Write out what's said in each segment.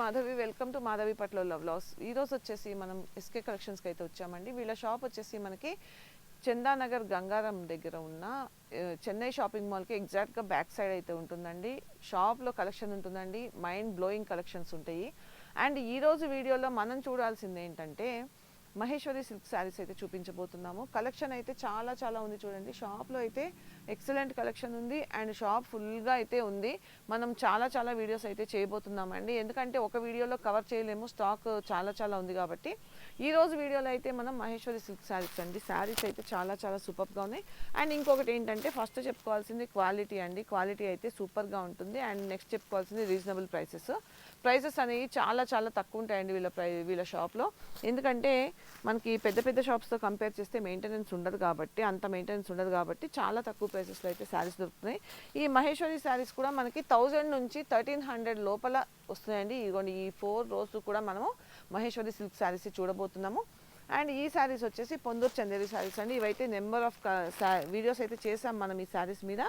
Madhavi welcome to Madhavi పట్ల love loss ఈరోజు వచ్చేసి మనం ఎస్కే కలెక్షన్స్కి అయితే వచ్చామండి. వీళ్ళ షాప్ వచ్చేసి మనకి చందానగర్ గంగారం దగ్గర ఉన్న చెన్నై షాపింగ్ మాల్కి ఎగ్జాక్ట్గా బ్యాక్ సైడ్ అయితే ఉంటుందండి. షాప్లో కలెక్షన్ ఉంటుందండి. మైండ్ బ్లోయింగ్ కలెక్షన్స్ ఉంటాయి. అండ్ ఈరోజు వీడియోలో మనం చూడాల్సింది ఏంటంటే మహేశ్వరి సిల్క్ శారీస్ అయితే చూపించబోతున్నాము. కలెక్షన్ అయితే చాలా చాలా ఉంది చూడండి. షాప్లో అయితే ఎక్సలెంట్ కలెక్షన్ ఉంది అండ్ షాప్ ఫుల్గా అయితే ఉంది. మనం చాలా చాలా వీడియోస్ అయితే చేయబోతున్నామండి. ఎందుకంటే ఒక వీడియోలో కవర్ చేయలేము స్టాక్ చాలా చాలా ఉంది కాబట్టి. ఈ రోజు వీడియోలో అయితే మనం మహేశ్వరి సిల్క్ శారీస్ అండి. శారీస్ అయితే చాలా చాలా సూపర్గా ఉన్నాయి. అండ్ ఇంకొకటి ఏంటంటే ఫస్ట్ చెప్పుకోవాల్సింది క్వాలిటీ అండి. క్వాలిటీ అయితే సూపర్గా ఉంటుంది. అండ్ నెక్స్ట్ చెప్పుకోవాల్సింది రీజనబుల్ ప్రైసెస్. ప్రైజెస్ అనేవి చాలా చాలా తక్కువ ఉంటాయండి వీళ్ళ ప్రై వీళ్ళ షాప్లో. ఎందుకంటే మనకి పెద్ద పెద్ద షాప్స్తో కంపేర్ చేస్తే మెయింటెనెన్స్ ఉండదు కాబట్టి అంత మెయింటెనెన్స్ ఉండదు కాబట్టి చాలా తక్కువ ప్రైసెస్లో అయితే శారీస్ దొరుకుతున్నాయి. ఈ మహేశ్వరి శారీస్ కూడా మనకి థౌజండ్ నుంచి థర్టీన్ హండ్రెడ్ లోపల వస్తున్నాయండి. ఇదిగోండి ఈ ఫోర్ రోజు కూడా మనము మహేశ్వరి సిల్క్ శారీస్ చూడబోతున్నాము. అండ్ ఈ శారీస్ వచ్చేసి పొందూరు చందేరి శారీస్ అండి. ఇవైతే నెంబర్ ఆఫ్ వీడియోస్ అయితే చేసాం మనం ఈ శారీస్ మీద.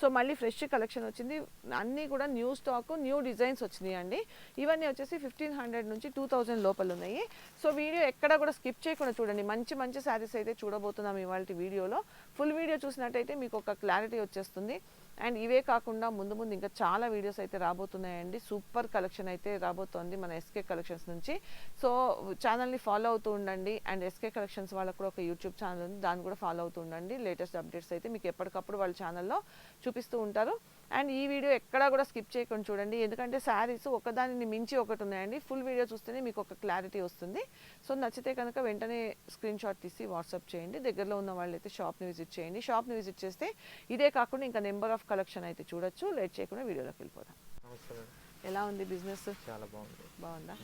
సో మళ్ళీ ఫ్రెష్ కలెక్షన్ వచ్చింది. అన్నీ కూడా న్యూ స్టాక్ న్యూ డిజైన్స్ వచ్చినాయి అండి ఇవన్నీ వచ్చేసి ఫిఫ్టీన్ హండ్రెడ్ నుంచి టూ థౌజండ్ లోపల ఉన్నాయి. సో వీడియో ఎక్కడ కూడా స్కిప్ చేయకుండా చూడండి. మంచి మంచి శారీస్ అయితే చూడబోతున్నాం ఇవాళ వీడియోలో. ఫుల్ వీడియో చూసినట్టయితే మీకు ఒక క్లారిటీ వచ్చేస్తుంది. అండ్ ఇవే కాకుండా ముందు ముందు ఇంకా చాలా వీడియోస్ అయితే రాబోతున్నాయండి. సూపర్ కలెక్షన్ అయితే రాబోతోంది మన ఎస్కే కలెక్షన్స్ నుంచి. సో ఛానల్ని ఫాలో అవుతూ ఉండండి. అండ్ ఎస్కే కలెక్షన్స్ వాళ్ళకు కూడా ఒక యూట్యూబ్ ఛానల్ ఉంది. దాన్ని కూడా ఫాలో అవుతూ ఉండండి. లేటెస్ట్ అప్డేట్స్ అయితే మీకు ఎప్పటికప్పుడు వాళ్ళ ఛానల్లో చూపిస్తూ ఉంటారు. అండ్ ఈ వీడియో ఎక్కడా కూడా స్కిప్ చేయకుండా చూడండి. ఎందుకంటే శారీస్ ఒకదానిని మించి ఒకటి ఉన్నాయండి. ఫుల్ వీడియో చూస్తేనే మీకు ఒక క్లారిటీ వస్తుంది. సో నచ్చితే కనుక వెంటనే స్క్రీన్ షాట్ తీసి వాట్సాప్ చేయండి. దగ్గరలో ఉన్న వాళ్ళైతే షాప్ని విజిట్ చేయండి. షాప్ని విజిట్ చేస్తే ఇదే కాకుండా ఇంకా నెంబర్ ఆఫ్ కలెక్షన్ అయితే చూడొచ్చు. లేట్ చేయకుండా వీడియోలోకి వెళ్ళిపోదాం. ఎలా ఉంది బిజినెస్? చాలా బాగుంది. బాగుందా.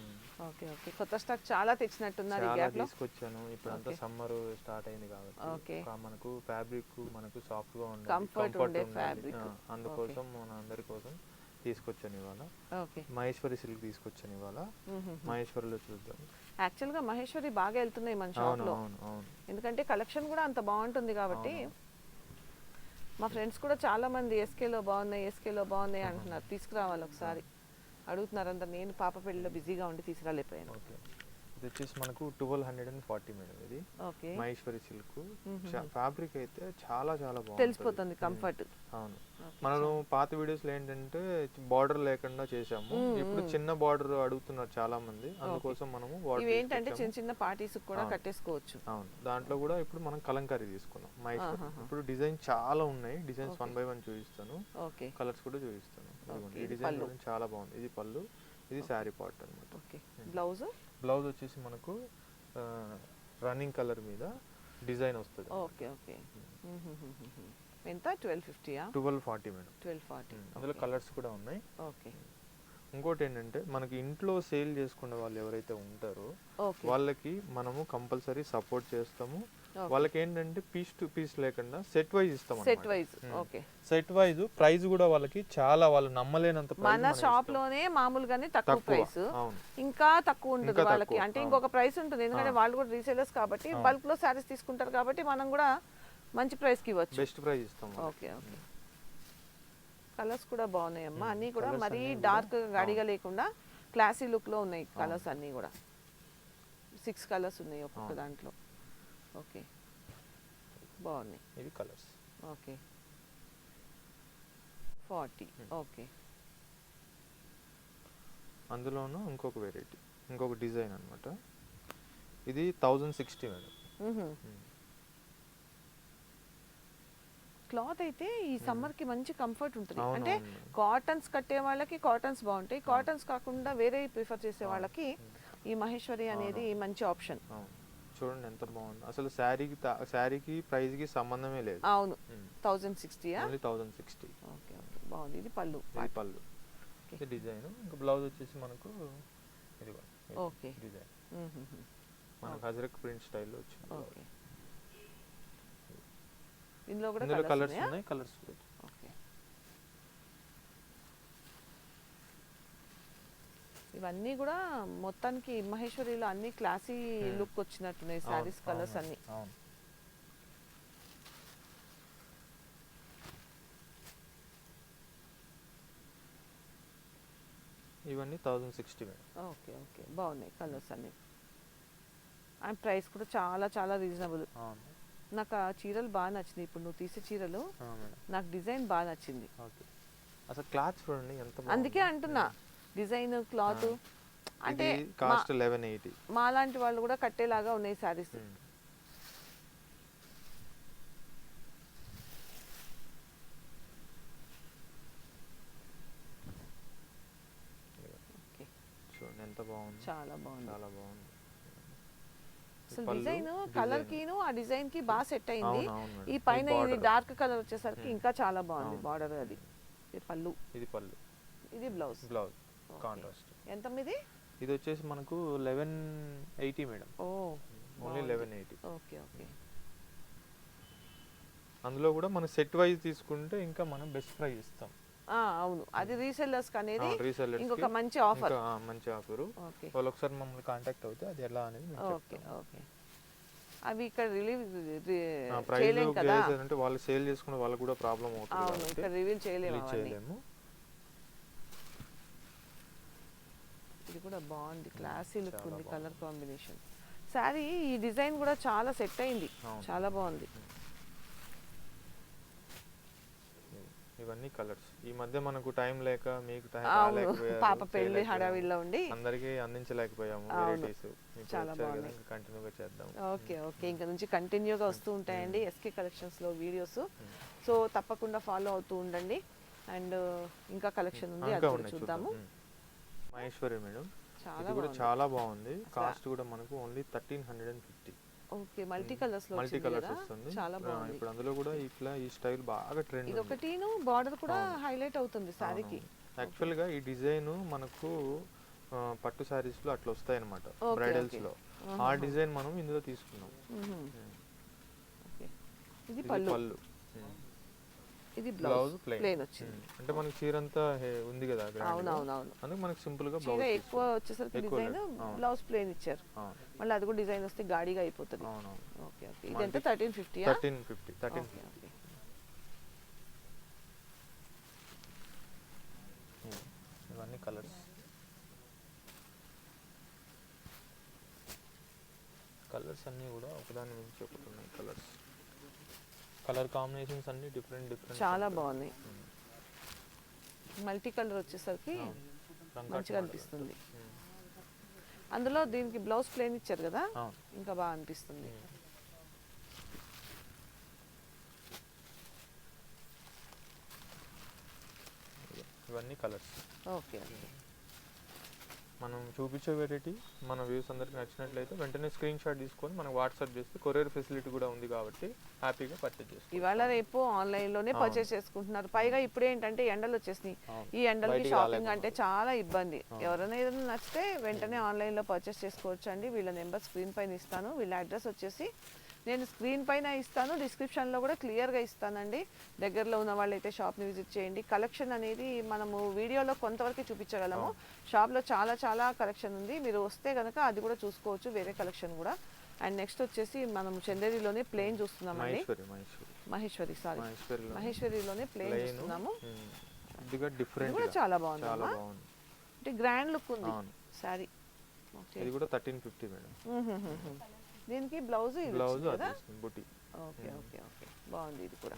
Okay okay. కొత్త స్టాక్ చాలా తెచ్చినట్టున్నారు ఈ గ్యాప్లో. తీసుకొచ్చాను. ఇప్పుడంతా Okay. సమ్మర్ స్టార్ట్ అయింది కాబట్టి. ఇంకా మనకు ఫ్యాబ్రిక్ మనకు సాఫ్ట్గా ఉండాలి. Comfort ఉండే. ఆ, అందుకోసం మన అందరి కోసం తీసుకొచ్చాను ఇవాళ. ఓకే. మహేశ్వరి సిల్క్ తీసుకొచ్చాను ఇవాళ. మహేశ్వరిలో చూద్దాం. యాక్చువల్గా మహేశ్వరి బాగా వెళ్తున్నాయి మన షాప్లో. ఎందుకంటే కలెక్షన్ కూడా అంత బాగుంటుంది కాబట్టి మా ఫ్రెండ్స్ కూడా చాలా మంది ఎస్కేలో బాగున్నాయి ఎస్కేలో బాగున్నాయి అంటున్నారు. తీసుకురావాలి ఒకసారి. అడుగుతున్నారు అంత నేను పాప పెళ్ళిలో బిజీగా ఉండి తీసుకురాలేకపోయాను. ఇది వచ్చేసి మనకు twelve hundred and forty madam ఇది. ఓకే. మహేశ్వరి సిల్క్. ఫ్యాబ్రిక్ అయితే చాలా చాలా బాగుంది తెలిసిపోతుంది కంఫర్ట్ అవును. మనం పాత వీడియోస్లో ఏంటంటే బార్డర్ లేకుండా చేసాము ఇప్పుడు చిన్న బార్డర్ అడుగుతున్నారు చాలా మంది అందుకోసం మనము ఏంటంటే. చిన్న చిన్న పార్టీస్ కూడా కట్టేసుకోవచ్చు. అవును. దాంట్లో కూడా ఇప్పుడు మనం కలంకారీ తీసుకున్నాం మహేశ్వరి. ఇప్పుడు డిజైన్ చాలా ఉన్నాయి. డిజైన్స్ వన్ బై వన్ చూపిస్తాను. ఓకే. కలర్స్ కూడా చూపిస్తాను. ఈ డిజైన్ చాలా బాగుంది. ఇది పళ్ళు. ఇది శారీ పార్ట్ అన్నమాట. ఓకే. బ్లౌజ్? బ్లౌజ్ వచ్చేసి మనకు రన్నింగ్ కలర్ మీద డిజైన్ వస్తుంది. Okay okay. ఎంత? Twelve ఫిఫ్టీయా? Twelve forty madam. Twelve forty. అందులో కలర్స్ కూడా ఉన్నాయి. ఓకే. ఇంకోటి ఏంటంటే మనకి ఇంట్లో సేల్ చేసుకునే వాళ్ళు ఎవరైతే ఉంటారో వాళ్ళకి మనము కంపల్సరీ సపోర్ట్ చేస్తాము. వాళ్ళకి ఏంటంటే పీస్ టు పీస్ లేకుండా సెట్ వైజ్ ఇస్తాం set wise okay set wise price కూడా వాళ్ళకి చాలా వాళ్ళు నమ్మలేనంత మన షాప్. లోనే మామూలుగానే తక్కువ ప్రైస్. ఇంకా తక్కువ ఉంటుంది వాళ్ళకి. అంటే. ఇంకొక ప్రైస్ ఉంటుంది. ఎందుకంటే వాళ్ళు కూడా రీసేలర్స్ కాబట్టి బల్క్లో శారీస్ తీసుకుంటారు కాబట్టి మనం కూడా మంచి ప్రైస్కి ఇవ్వచ్చు. బెస్ట్ ప్రైస్ ఇస్తాం. ఓకే ఓకే కలర్స్ కూడా బాగున్నాయి అమ్మా. అన్నీ కూడా మరీ డార్క్ గడిగా లేకుండా క్లాసీ లుక్లో ఉన్నాయి కలర్స్ అన్నీ కూడా. సిక్స్ కలర్స్ ఉన్నాయి ఒక్కొక్క. దాంట్లో. ఓకే బాగున్నాయి ఇవి కలర్స్ ఓకే ఫార్టీ ఓకే అందులోనూ ఇంకొక వెరైటీ ఇంకొక డిజైన్ అన్నమాట. ఇది థౌజండ్ సిక్స్టీ మేడం క్లాత్ అయితే ఈ సమ్మర్కి మంచి కంఫర్ట్ ఉంటుంది. అంటే. కాటన్స్ కట్టే వాళ్ళకి కాటన్స్ బాగుంటాయి. కాటన్స్ కాకుండా వేరే ప్రిఫర్ చేసే వాళ్ళకి ఈ మహేశ్వరి అనేది మంచి ఆప్షన్ చూడండి ఎంత బాగుంది. అసలు శారీకి శారీకి ప్రైస్కి సంబంధమే లేదు. అవును. Thousand సిక్స్టీయా only thousand sixty. Okay okay. బాగుంది. ఇది పళ్ళు. ఇది పళ్ళు. ఇది డిజైన్. ఇంకా బ్లౌజ్ వచ్చేసి మనకు ఇది ఓకే. డిజైన్. మనకు హజరక్ ప్రింట్ స్టైల్లో వచ్చింది. ఓకే. ఇందులో కూడా కలర్స్ ఉన్నాయి? కలర్స్ కూడా ఓకే ఇవన్నీ కూడా మొత్తానికి మహేశ్వరిలో అన్ని క్లాసీ లుక్ వచ్చినట్టున్నాయి శారీస్ కలర్స్ అన్ని. ఇవన్నీ థౌజండ్ సిక్స్టీ ఓకే ఓకే. బాగున్నాయి కలర్స్ అన్ని. అండ్ ప్రైస్ కూడా చాలా చాలా రీజనబుల్. నాకు ఆ చీరలు బాగా నచ్చినాయి. ఇప్పుడు నువ్వు తీసే చీరలు నాకు డిజైన్ బాగా నచ్చింది. ఓకే. అసలు క్లాత్ చూడండి ఎంత అందుకే. అంటున్నా. డిజైన్ క్లాత్ అంటే కాస్ట్ లెవెన్ ఎయిటీ. మా లాంటి వాళ్ళు కూడా కట్టేలాగా ఉన్నాయి ఓకే చూడండి ఎంత బాగుంది. చాలా బాగుంది. చాలా బాగుంది. అసలు డిజైన్. కలర్ కిను ఆ డిజైన్కి బాగా సెట్ అయింది. ఈ పైన ఇది. డార్క్ కలర్ వచ్చేసరికి Hmm. ఇంకా చాలా బాగుంది. బార్డర్ అది. పళ్ళు. ఇది పళ్ళు. ఇది బ్లౌజ్. బ్లౌజ్. కాంట్రాస్ట్ ఎంత మీది ఇది వచ్చేసి మనకు లెవెన్ ఎయిటీ మేడం ఓ only eleven eighty okay okay. అందులో కూడా మనం సెట్ వైజ్ తీసుకుంటే ఇంకా మనం బెస్ట్ ప్రైస్ ఇస్తాం ఆ, అవును. అది రీసెల్లర్స్ అనేది రీసెల్లర్స్ ఇంకొక మంచి ఆఫర్ మంచి ఆఫర్ ఓకే. వాళ్ళు ఒకసారి మమ్మల్ని కాంటాక్ట్ అవుతే అది ఎలా అనేది ఓకే ఓకే. అవి ఇక్కడ రిలీవ్ ప్రైస్ చేయలేం కదా? అంటే వాళ్ళు సేల్ చేసుకునే వాళ్ళకి కూడా ప్రాబ్లం అవుతుంది అవును ఇక్కడ రివీల్ చేయలేము. ఇది కూడా బాగుంది. క్లాసీ లుక్ ఉంది బాగుంది. Colour combination. సారీ ఈ డిజైన్ కూడా చాలా సెట్ అయింది. చాలా బాగుంది. ఇవన్నీ కలర్స్. ఈ మధ్య మనకు టైం లేక మీకు టైం పాప పెళ్ళి. హడావిడిలో ఉండి అందరికీ అందించలేకపోయాము. వెరైటీస్. చాలా బాగున్నాయి. కంటిన్యూగా చేద్దాం. Okay okay. ఇంకా నుంచి కంటిన్యూగా వస్తూ ఉంటాయండి ఎస్కే కలెక్షన్స్లో వీడియోస్. సో తప్పకుండా ఫాలో అవుతూ ఉండండి. అండ్ ఇంకా కలెక్షన్ ఉంది. అది చూద్దాము. చూద్దాం. మహేశ్వరి మేడం. చాలా ఇది కూడా చాలా బాగుంది. కాస్ట్ కూడా మనకు only thirteen hundred and fifty. Okay multi కలర్స్లో మల్టీ కలర్స్ వస్తుంది. చాలా బాగుంది. ఇప్పుడు అందులో కూడా ఇట్లా ఈ స్టైల్ బాగా ట్రెండ్ ఇది ఒకటిను బార్డర్ కూడా హైలైట్ అవుతుంది శారీకి. యాక్చువల్గా ఈ డిజైన్ మనకు పట్టు సారీస్లో అట్లా వస్తాయి అనమాట బ్రైడల్స్. లో ఆ డిజైన్ మనం ఇందులో తీసుకున్నాం. ఓకే. ఇది పళ్ళు. ఇది బ్లౌజ్. ప్లెయిన్ ప్లేన్ వచ్చింది. అంటే మనకి చీర అంతా ఉంది కదా. అవునవునవును. అందుకు మనకి సింపుల్గా చీర బ్లౌజ్ ఎక్కువ వచ్చేసరికి డిజైన్. బ్లౌజ్ ప్లేన్ ఇచ్చారు. మళ్ళీ అది కూడా డిజైన్ వస్తే గాడిగా అయిపోతుంది. Okay okay. ఇది ఎంత? Thirteen fifty thirteen fifty thirteen okay. ఇవన్నీ కలర్స్. కలర్స్ అన్నీ కూడా ఒకదాని మించి ఒకటి ఉన్నాయి కలర్స్. కలర్ కాంబినేషన్స్ అన్ని డిఫరెంట్ డిఫరెంట్ చాలా బాగున్నాయి. మల్టీ కలర్ వచ్చేసరికి మంచిగా అనిపిస్తుంది. అందులో దీనికి బ్లౌజ్ ప్లేన్ ఇచ్చారు కదా? ఇంకా బాగా అనిపిస్తుంది. ఇవన్నీ కలర్స్. Okay okay. మనం చూపించే వెరైటీ మన వ్యూస్ అందరికి నచ్చినట్లయితే వెంటనే స్క్రీన్ షాట్ తీసుకొని మనకు వాట్సాప్ చేస్తే కొరియర్ ఫెసిలిటీ కూడా ఉంది కాబట్టి హ్యాపీగా పర్చేజ్ చేసుకోవచ్చు ఇవాళ రేపు ఆన్లైన్లోనే అవును. పర్చేస్ చేసుకుంటున్నారు పైగా ఇప్పుడు ఏంటంటే ఎండలు వచ్చేసినాయి. ఈ ఎండలకి షాపింగ్. అంటే చాలా ఇబ్బంది. ఎవరైనా ఏదైనా నచ్చితే వెంటనే ఆన్లైన్లో పర్చేస్ చేసుకోవచ్చు అండి వీళ్ళ నెంబర్ స్క్రీన్ పైన ఇస్తాను వీళ్ళ అడ్రస్ వచ్చేసి నేను స్క్రీన్ పైన ఇస్తాను description లో కూడా clear గా ఇస్తానండి. దగ్గరలో ఉన్న వాళ్ళైతే షాప్ని విజిట్ చేయండి. కలెక్షన్ అనేది మనము వీడియోలో కొంతవరకు చూపించగలము. షాప్లో చాలా చాలా కలెక్షన్ ఉంది. మీరు వస్తే కనుక అది కూడా చూసుకోవచ్చు వేరే కలెక్షన్ కూడా. అండ్ నెక్స్ట్ వచ్చేసి మనం చందేరిలోనే ప్లేన్ చూస్తున్నామండి. మహేశ్వరి సారీ. మహేశ్వరిలో మహేశ్వరిలోనే ప్లేన్ చూస్తున్నాము. డిఫరెంట్ కూడా చాలా బాగుంది అంటే గ్రాండ్ లుక్ ఉంది. సారీ. ఇది కూడా థర్టీన్ ఫిఫ్టీ మేడం. దీనికి బ్లౌజ్ ఇది బ్లౌజ్ కదా? అది బుట్టి. Okay okay okay. బాగుంది ఇది కూడా.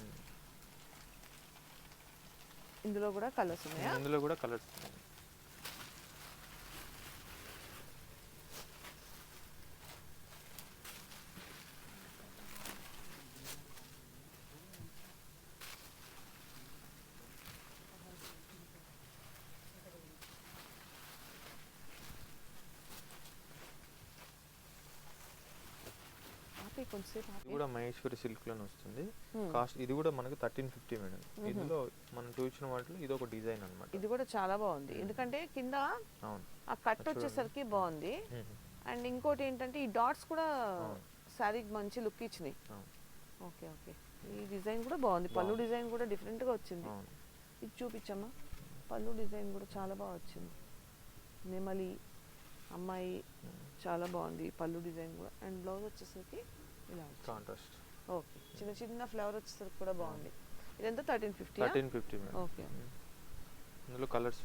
ఇందులో కూడా కలర్స్ ఉన్నాయా? ఇందులో కూడా కలర్స్ ఆపే కొంచెంసేపు. కూడా మహేశ్వరి సిల్క్లోనే వస్తుంది. కాస్ట్ ఇది కూడా మనకి థర్టీన్ ఫిఫ్టీ మేడం. ఇందులో మనం చూసిన వాటిలో ఇది ఒక డిజైన్ అన్నమాట. ఇది కూడా చాలా బాగుంది. ఎందుకంటే కింద అవును. ఆ కట్ వచ్చేసరికి బాగుంది. అండ్ ఇంకోటి ఏంటంటే ఈ డాట్స్ కూడా. శారీకి మంచి లుక్ ఇచ్చినాయి. Okay okay. ఈ డిజైన్ కూడా బాగుంది. పళ్ళు. డిజైన్ కూడా different గా వచ్చింది ఇది చూపించమ్మా. పళ్ళు డిజైన్ కూడా చాలా బాగా వచ్చింది. నెమలి అమ్మాయి చాలా బాగుంది పళ్ళు డిజైన్ కూడా. అండ్ బ్లౌజ్ వచ్చేసరికి ఇలా వచ్చింది కాంట్రాస్ట్ ఓకే. చిన్న చిన్న ఫ్లవర్ వచ్చేసరికి కూడా బాగుంది. ఇదంతా thirteen fifty thirteen fifty okay. ఇందులో కలర్స్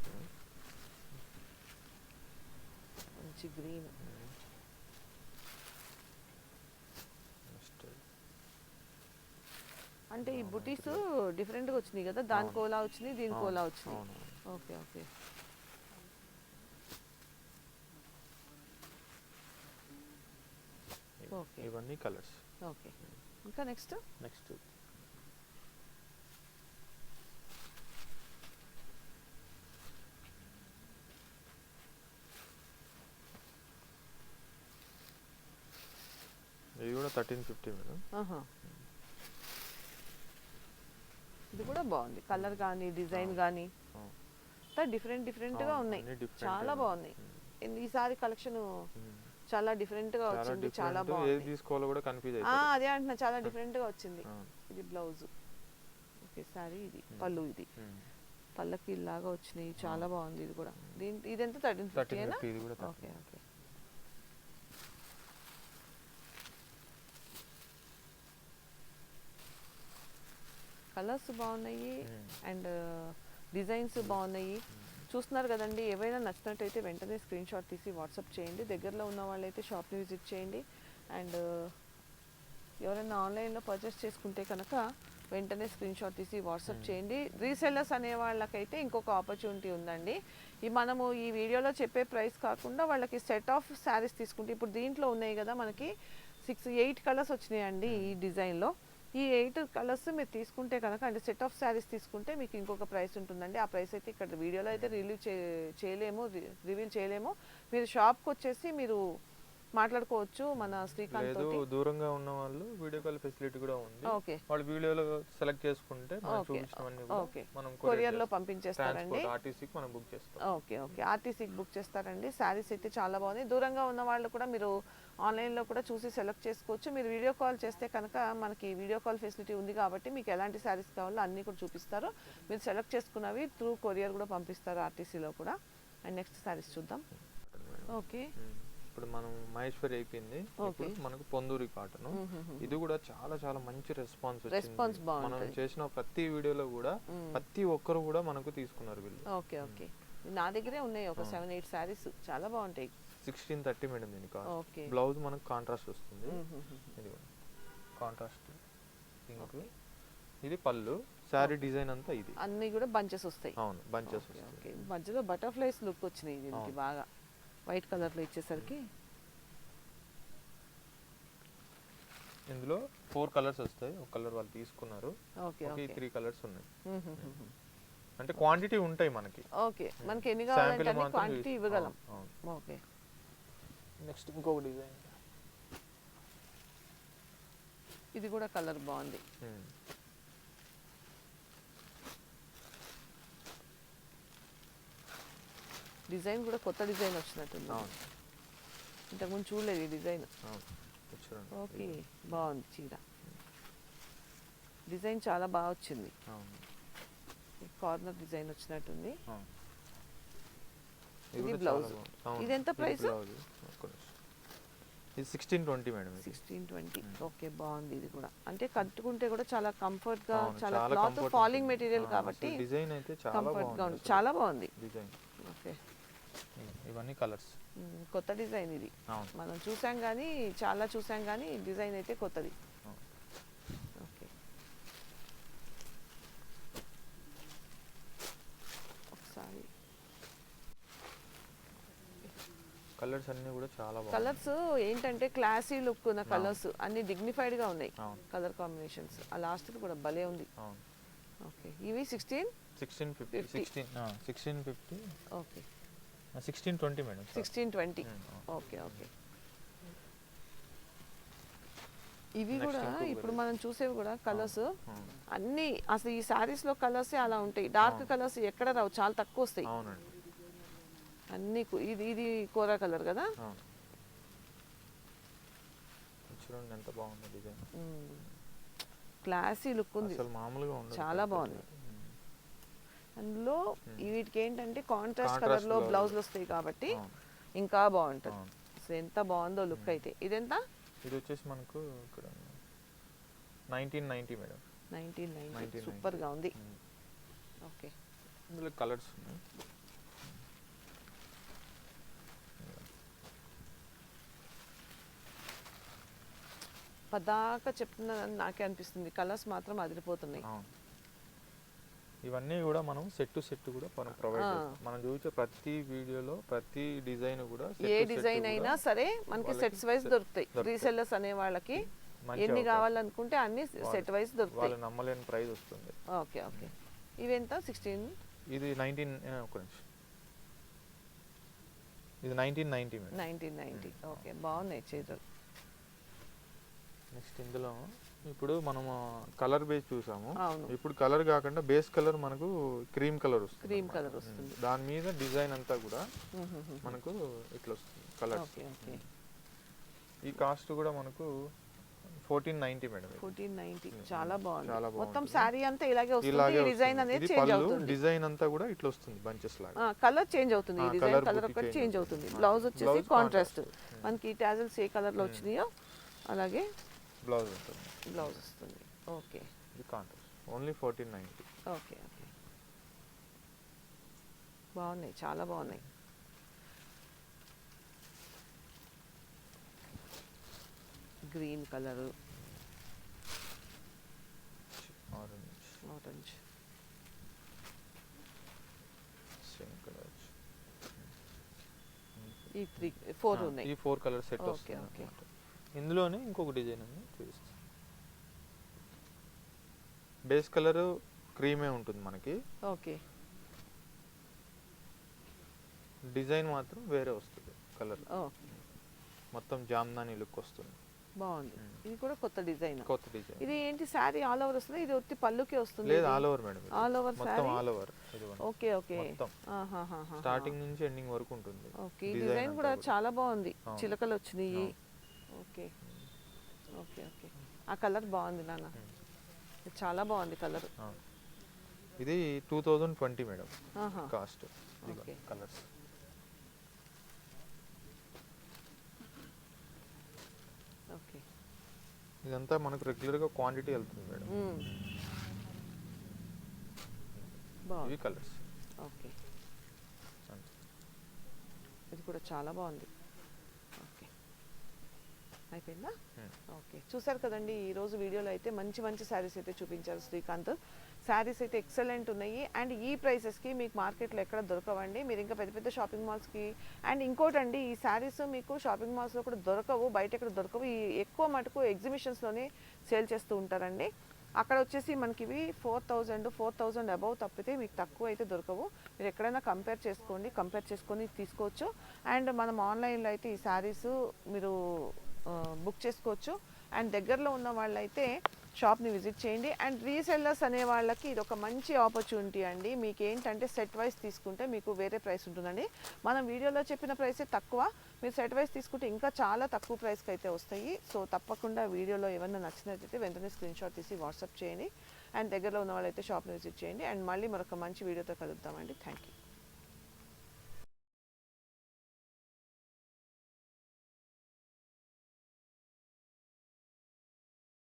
మంచి గ్రీన్ నెక్స్ట్ అంటే ఈ బుటీస్. డిఫరెంట్గా వచ్చినాయి కదా? దానికి. ఓలా వచ్చినాయి దీనికి ఓలా వచ్చినాయి. అవును ఓకే. ఓకే. ఇవన్నీ కలర్స్. ఓకే. ఇంకా నెక్స్ట్? నెక్స్ట్. ఇది కూడా థర్టీన్ ఫిఫ్టీ మేడం. ఇది కూడా బాగుంది. కలర్ కానీ డిజైన్. కానీ డిఫరెంట్ డిఫరెంట్గా అవును, ఉన్నాయి. చాలా గా బాగున్నాయి. ఈసారి కలెక్షన్. చాలా డిఫరెంట్గా చాలా వచ్చింది చాలా different. ఏది బాగుంది. తీసుకోవాలో కూడా కన్ఫ్యూజ్ ఆ, అవుతుంది అదే అంటున్నా చాలా డిఫరెంట్గా వచ్చింది. అవును. ఇది బ్లౌజ్ ఓకే సారీ ఇది. పళ్ళు ఇది. పళ్ళకి ఇలాగా వచ్చినాయి చాలా. బాగుంది ఇది కూడా. దీని ఇదెంత థర్టీన్ ఫిఫ్టీ థర్టీన్ ఫిఫ్టీ ఇది కూడా ఓకే ఓకే. కలర్స్ బాగున్నాయి. అండ్ డిజైన్స్ బాగున్నాయి. చూస్తున్నారు కదండి ఏవైనా నచ్చినట్టయితే వెంటనే స్క్రీన్ షాట్ తీసి వాట్సాప్ చేయండి. దగ్గరలో ఉన్న వాళ్ళైతే షాప్ని విజిట్ చేయండి. అండ్ ఎవరైనా ఆన్లైన్లో పర్చేస్ చేసుకుంటే కనుక వెంటనే స్క్రీన్ షాట్ తీసి వాట్సాప్. చేయండి. రీసెల్లర్స్ అనే వాళ్ళకైతే ఇంకొక ఆపర్చునిటీ ఉందండి. ఈ మనము ఈ వీడియోలో చెప్పే ప్రైస్ కాకుండా వాళ్ళకి సెట్ ఆఫ్ శారీస్ తీసుకుంటే ఇప్పుడు దీంట్లో ఉన్నాయి కదా మనకి సిక్స్ ఎయిట్ కలర్స్ వచ్చినాయండి ఈ డిజైన్లో. ఈ ఎయిట్ కలర్స్ మీరు తీసుకుంటే కనుక అంటే సెట్ ఆఫ్ శారీస్ తీసుకుంటే మీకు ఇంకొక ప్రైస్ ఉంటుందండి. ఆ ప్రైస్ అయితే ఇక్కడ వీడియోలో అయితే రిలీవ్ చే చేయలేము రివీల్ చేయలేము. మీరు షాప్కి వచ్చేసి మీరు మాట్లాడుకోవచ్చు మన శ్రీకాంత్ లేదు తోటి. దూరంగా ఉన్న వాళ్ళు వీడియో కాల్ ఫెసిలిటీ కూడా ఉంది. ఓకే. వాళ్ళు వీడియోలో సెలెక్ట్ చేసుకుంటే మనం Okay. చూపించినవన్నీ Okay. మనం కొరియర్లో పంపించేస్తారండి. ట్రాన్స్పోర్ట్ ఆర్టీసీకి మనం బుక్ చేస్తాం. Okay okay. ఆర్టీసీకి బుక్ చేస్తారండి. శారీస్ అయితే చాలా బాగుంది. దూరంగా ఉన్న వాళ్ళు కూడా మీరు ఆన్లైన్లో కూడా చూసి సెలెక్ట్ చేసుకోవచ్చు. మీరు వీడియో కాల్ చేస్తే కనుక మనకి వీడియో కాల్ ఫెసిలిటీ ఉంది కాబట్టి మీకు ఎలాంటి శారీస్ కావాలో అన్నీ కూడా చూపిస్తారు. మీరు సెలెక్ట్ చేసుకున్నవి త్రూ కొరియర్ కూడా పంపిస్తారు ఆర్టీసీలో కూడా. అండ్ నెక్స్ట్ శారీస్ చూద్దాం. ఓకే. ఇప్పుడు మనం మహేశ్వరి అయిపోయింది. ఇప్పుడు మనకు పొందూరి కాటన్ ఇది కూడా చాలా చాలా మంచి రెస్పాన్స్ బాగుంటది. మనం చేసిన ప్రతి వీడియోలో కూడా. ప్రతి ఒక్కరు కూడా మనకు తీసుకున్నారు వీళ్ళు. Okay okay. నా దగ్గరే ఉన్నాయి ఒక సెవెన్ ఎయిట్ శారీస్. చాలా బాగుంటాయి. సిక్స్టీన్ థర్టీ మేడం దీనికి బ్లౌజ్ మనకు కాంట్రాస్ట్ వస్తుంది. ఇది కాంట్రాస్ట్. ఇది పళ్ళు. శారీ డిజైన్ అంతా ఇది. అన్నీ కూడా బంచెస్ వస్తాయి. అవును బంచెస్ ఓకే మధ్యలో బటర్ఫ్లైస్ లుక్ వచ్చినాయి దీనికి. బాగా. వైట్ కలర్లో ఇచ్చేసరికి ఇందులో ఫోర్ కలర్స్ వస్తాయి. ఒక కలర్ వాళ్ళు తీసుకున్నారు. ఓకే ఓకే త్రీ కలర్స్ ఉన్నాయి. అంటే క్వాంటిటీ ఉంటాయి మనకి. ఓకే మనకి ఎన్ని కావాలంటే క్వాంటిటీ ఇవ్వగలం. ఓకే. నెక్స్ట్ ఇంకొక డిజైన్. ఇది కూడా కలర్ బాగుంది. డిజైన్ కూడా కొత్త డిజైన్ వచ్చినట్టుంది. ఇంతకుముందు చూడలేదు ఈ డిజైన్. ఓకే. బాగుంది చీర. డిజైన్ చాలా బాగా వచ్చింది. కార్నర్ డిజైన్ వచ్చినట్టుంది. ఇది. అవును, ఇది ఎంత నిమిషం. ఇది sixteen twenty madam sixteen twenty. Okay బాగుంది ఇది కూడా. అంటే కట్టుకుంటే కూడా చాలా కంఫర్ట్గా చాలా క్లాత్ ఫాలింగ్. మెటీరియల్ కాబట్టి డిజైన్ అయితే చాలా కంఫర్ట్గా బాగుంది ఉంది. చాలా బాగుంది. డిజైన్. ఇవన్నీ కలర్స్. కొత్త డిజైన్ ఇది. మనం చూసాం కానీ చాలా చూసాం కానీ డిజైన్ అయితే కొత్తది. ఓకే. ఒకసారి. కలర్స్ అన్నీ కూడా చాలా కలర్స్ ఏంటంటే క్లాసీ లుక్ ఉన్న కలర్స్ అన్ని dignified గా ఉన్నాయి. Colour combinations. ఆ లాస్ట్ కూడా భలే ఉంది. ఓకే. ఇవి sixteen sixteen fifty 50. Sixteen sixteen fifty okay. Sixteen twenty madam sixteen twenty. Okay okay ఇవి కూడా. ఇప్పుడు మనం చూసేవి కూడా కలర్స్. అన్ని అసలు ఈ సారీస్లో కలర్స్ అలా ఉంటాయి. డార్క్. కలర్స్ ఎక్కడ రావు చాలా తక్కువ వస్తాయి. అన్ని ఇది ఇది కోరా కలర్ కదా? ఎంత బాగుంది డిజైన్. క్లాసీ లుక్ ఉంది. చాలా బాగుంది. అందులో వీటికి ఏంటంటే కాంట్రాస్ట్ కలర్లో బ్లౌజ్ వస్తాయి కాబట్టి hmm. ఇంకా బాగుంటుంది. Hmm. సో ఎంత బాగుందో లుక్ hmm. అయితే. ఇదెంత? ఇది వచ్చేసి మనకు ఇక్కడ nineteen ninety madam nineteen ninety సూపర్గా ఉంది. ఓకే ఇందులో కలర్స్ ఉన్నాయి. పదాక చెప్తున్నదని నాకే అనిపిస్తుంది. కలర్స్ మాత్రం అదిరిపోతున్నాయి. ఇవన్నీ కూడా మనం సెట్ టు సెట్ కూడా మనం ప్రొవైడ్. చేస్తాం. మనం చూసే ప్రతి వీడియోలో ప్రతి డిజైన్ కూడా ఏ డిజైన్ అయినా సరే మనకి సెట్స్ వైజ్ దొరుకుతాయి. రీసెల్లర్స్ అనే వాళ్ళకి ఎన్ని. కావాలనుకుంటే అన్ని సెట్ వైజ్ దొరుకుతాయి. వాళ్ళు నమ్మలేని ప్రైస్ వస్తుంది. Okay okay. ఇవెంత? సిక్స్టీన్ ఇది నైన్టీన్ ఒక నిమిషం. ఇది nineteen ninety nineteen ninety okay బాగున్నాయి చీరలు నెక్స్ట్ ఇందులో ఇప్పుడు మనము కలర్ బేస్ చూసాము ఇప్పుడు కలర్ కాకుండా బేస్ కలర్ మనకు క్రీమ్ కలర్ వస్తుంది అన్నమాట. colour వస్తుంది. దాని మీద డిజైన్ అంతా కూడా. మనకు ఇట్లా వస్తుంది కలర్ ఓకే ఓకే ఈ కాస్ట్ కూడా మనకు fourteen ninety madam. Fourteen ninety. చాలా బాగుంది చాలా మొత్తం. శారీ అంతా ఇలాగే వస్తుంది డిజైన్. అనేది చేంజ్ అవుతుంది డిజైన్ అంతా కూడా ఇట్లా వస్తుంది బంచెస్ లాగా కలర్ చేంజ్ అవుతుంది డిజైన్ కలర్ ఒకటి చేంజ్ అవుతుంది. బ్లౌజ్ వచ్చేసి కాంట్రాస్ట్. మనకి ఈ టాజల్స్ ఏ కలర్లో. వచ్చినాయో అలాగే బ్లౌజ్ ఉంటుంది. బ్లౌజ్ వస్తుంది. ఓకే. ఇది contrast. Only fourteen ninety okay okay. బాగున్నాయి చాలా బాగున్నాయి. Green colour. Orange orange same colour ఈ త్రీ ఫోర్ ఉన్నాయి. ఈ ఫోర్ కలర్ సెట్ okay. అన్నమాట. ఇందులోనే ఇంకొక డిజైన్ ఉంది చూపిస్తాను బేస్ కలర్ క్రీమే ఉంటుంది మనకి. ఓకే. డిజైన్ మాత్రం వేరే వస్తుంది కలర్. మొత్తం జామ్దాని లుక్ వస్తుంది. బాగుంది. ఇది కూడా కొత్త డిజైన్. కొత్త డిజైన్. ఇది ఏంటి శారీ ఆల్ ఓవర్ వస్తుంది ఇది ఒత్తి పళ్ళుకే వస్తుంది లేదు all over madam. All over మొత్తం ఆల్ ఓవర్ ఓకే ఓకే. మొత్తం. స్టార్టింగ్ నుంచి ఎండింగ్ వరకు ఉంటుంది ఓకే డిజైన్ కూడా చాలా బాగుంది. చిలకలు వచ్చినాయి. ఓకే. Okay okay. ఆ కలర్ బాగుంది నాన్న. చాలా బాగుంది కలర్. ఇది two thousand twenty madam. Cost. Colours. Okay. ఇదంతా మనకు రెగ్యులర్గా క్వాంటిటీ వెళ్తుంది మేడం. ఇవి కలర్స్. ఓకే. ఇది కూడా చాలా బాగుంది. అయిపోయిందా? ఓకే. చూసారు కదండి ఈ రోజు వీడియోలో అయితే మంచి మంచి శారీస్ అయితే చూపించారు శ్రీకాంత్. శారీస్ అయితే ఎక్సలెంట్ ఉన్నాయి. అండ్ ఈ ప్రైసెస్కి మీకు మార్కెట్లో ఎక్కడ దొరకవండి. మీరు ఇంకా పెద్ద పెద్ద షాపింగ్ మాల్స్కి అండ్ ఇంకోటండి ఈ శారీస్ మీకు షాపింగ్ మాల్స్లో కూడా దొరకవు. బయట ఎక్కడ దొరకవు. ఈ ఎక్కువ మటుకు ఎగ్జిబిషన్స్లోనే సేల్ చేస్తూ ఉంటారండి. అక్కడ వచ్చేసి మనకి ఇవి four thousand four thousand above తప్పితే మీకు తక్కువ అయితే దొరకవు. మీరు ఎక్కడైనా కంపేర్ చేసుకోండి కంపేర్ చేసుకొని తీసుకోవచ్చు. అండ్ మనం ఆన్లైన్లో అయితే ఈ శారీస్ మీరు బుక్ చేసుకోవచ్చు. అండ్ దగ్గరలో ఉన్న వాళ్ళైతే షాప్ని విజిట్ చేయండి. అండ్ రీసెల్లర్స్ అనే వాళ్ళకి ఇది ఒక మంచి ఆపర్చునిటీ అండి. మీకు ఏంటంటే సెట్ వైస్ తీసుకుంటే మీకు వేరే ప్రైస్ ఉంటుందండి. మనం వీడియోలో చెప్పిన ప్రైసే తక్కువ. మీరు సెట్ వైస్ తీసుకుంటే ఇంకా చాలా తక్కువ ప్రైస్కి అయితే వస్తాయి. సో తప్పకుండా వీడియోలో ఏమన్నా నచ్చినట్లయితే వెంటనే స్క్రీన్ షాట్ తీసి వాట్సాప్ చేయండి. అండ్ దగ్గరలో ఉన్న వాళ్ళైతే షాప్ని విజిట్ చేయండి. అండ్ మళ్ళీ మరొక మంచి వీడియోతో కలుద్దామండి. Thank you